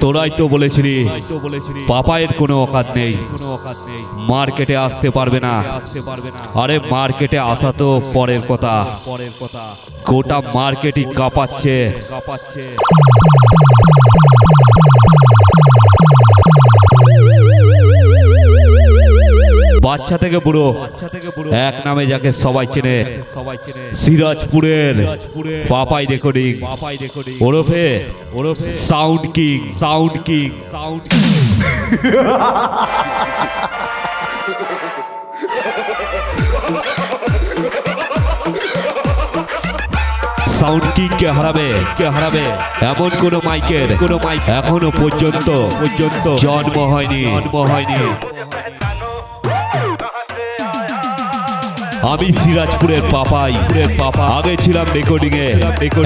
তোরাই তো বলেছিলি পাপায়ের কোনো অকাত নেই। কোনো অকাত নেই। মার্কেটে আসতে পারবে না। আসতে পারবে না। আরে মার্কেটে আসা তো পরের কথা। পরের কথা। গোটা মার্কেটই কাঁপাচ্ছে। কাঁপাচ্ছে। বাচ্চা থেকে বুড়ো। এক নামে যাকে সবাই চেনে। সবাই সিরাজপুরের পাপাই রেকর্ডিং। ওরফে ওরফে sound king sound king, sound sound king কে হারাবে? কে হারাবে? এমন কোন মাইকের কোন মাইক এখনও পর্যন্ত পর্যন্ত জন্ম হয়নি। জন্ম হয়নি। আমি সিরাজপুরের পাপাই। পাপা আগে ছিলাম রেকর্ডিং এ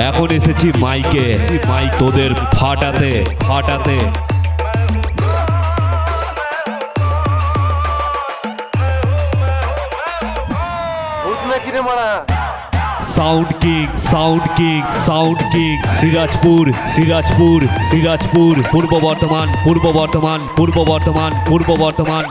এখন এসেছি মাইকে। মাইক তোদের ফাটাতে ফাটাতে। Sound king sound king sound king. Sirajpur Sirajpur Sirajpur. Purba Bardhaman Purba Bardhaman পূর্ব বর্ধমান পূর্ব বর্ধমান।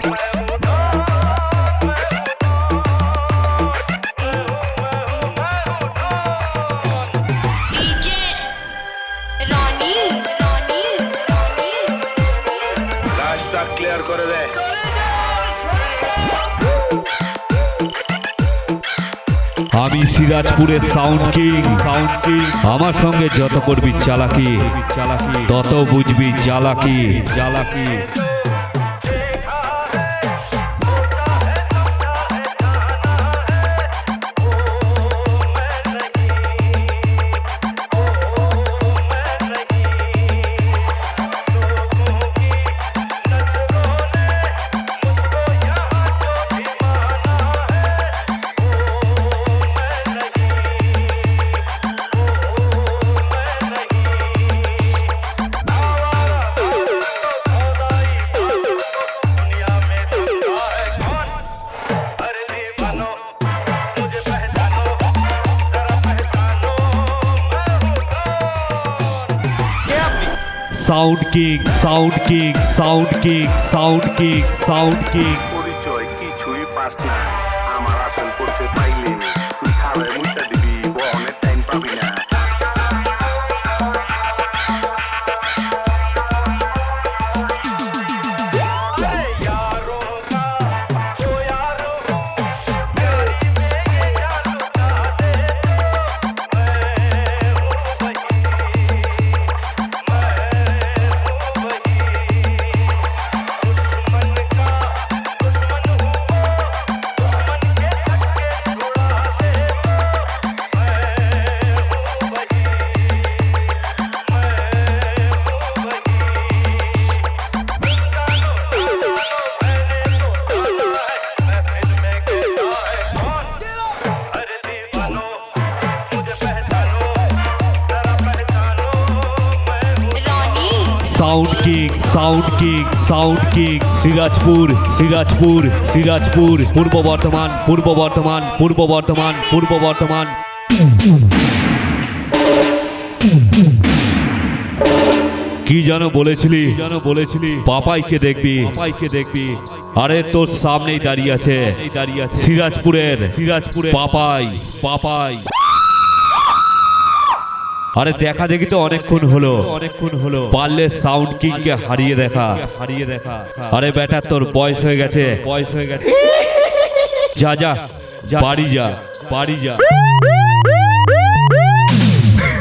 করে দেয় আমি সিরাজপুরের সাউন্ড কিং সাউন্ড কিং আমার সঙ্গে যত করবি চালাকি চালাকি তত বুঝবি চালাকি চালাকি sound king sound king sound king sound king sound king sound king sound king sound king Sirajpur Sirajpur Sirajpur Purba Bardhaman Purba Bardhaman পূর্ব বর্ধমান পূর্ব বর্ধমান কি যেন বলেছিলি? যেন বলেছিলি? পাপাইকে দেখবি। পাপাইকে দেখবি। আরে তোর সামনেই দাঁড়িয়ে আছে। দাঁড়িয়ে আছে। সিরাজপুরের সিরাজপুরের পাপাই। পাপাই। আরে দেখা দেখি তো অনেকক্ষণ হলো। অনেকক্ষণ হলো। পারলে সাউন্ড কিং কে হারিয়ে দেখা। হারিয়ে দেখা। আরে বেটা তোর বয়স হয়ে গেছে। বয়স হয়ে গেছে। যা যা যা বাড়ি যা বাড়ি যা।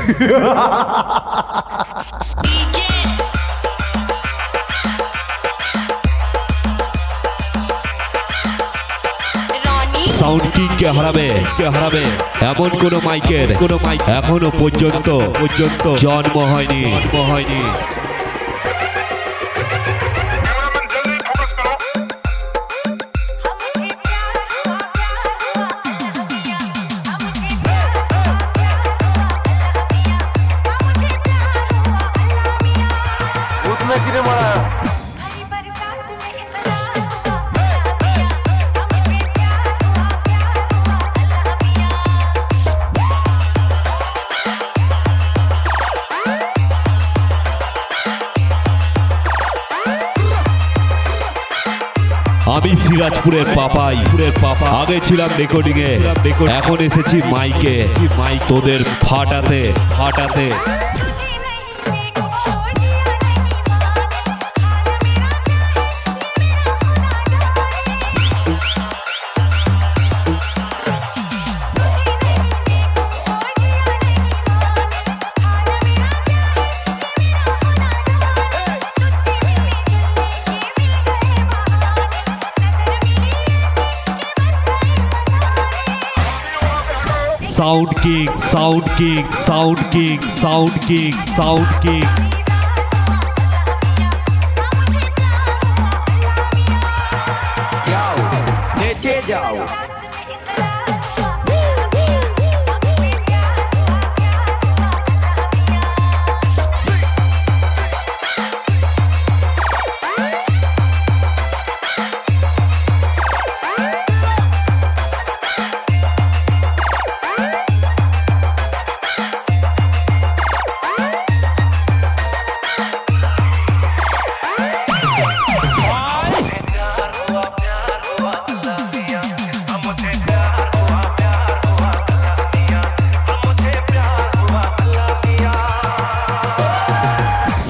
DJ সাউন্ড কিং কে হারাবে কে হারাবে? এমন কোন মাইকের, কোন মাইক এখনও পর্যন্ত পর্যন্ত জন্ম হয়নি জন্ম হয়নি। সিরাজপুরের পাপাই। পাপা আগে ছিলাম রেকর্ডিং এ এখন এসেছি মাইকে মাইক তোদের ফাটাতে ফাটাতে। Sound kick sound kick sound kick sound kick sound kick जाओ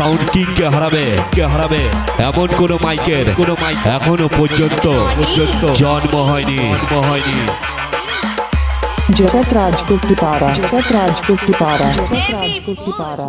সাউন্ড কিং কে হারাবে কে হারাবে? এমন কোন মাইকের কোন মাইক এখনও পর্যন্ত পর্যন্ত জন্ম হয়নি হয়নি। জগৎ রাজ রাজগুপ্তি পাড়া জগৎ রাজ রাজগুপ্তি পাড়া জগৎ রাজ রাজগুপ্তি পাড়া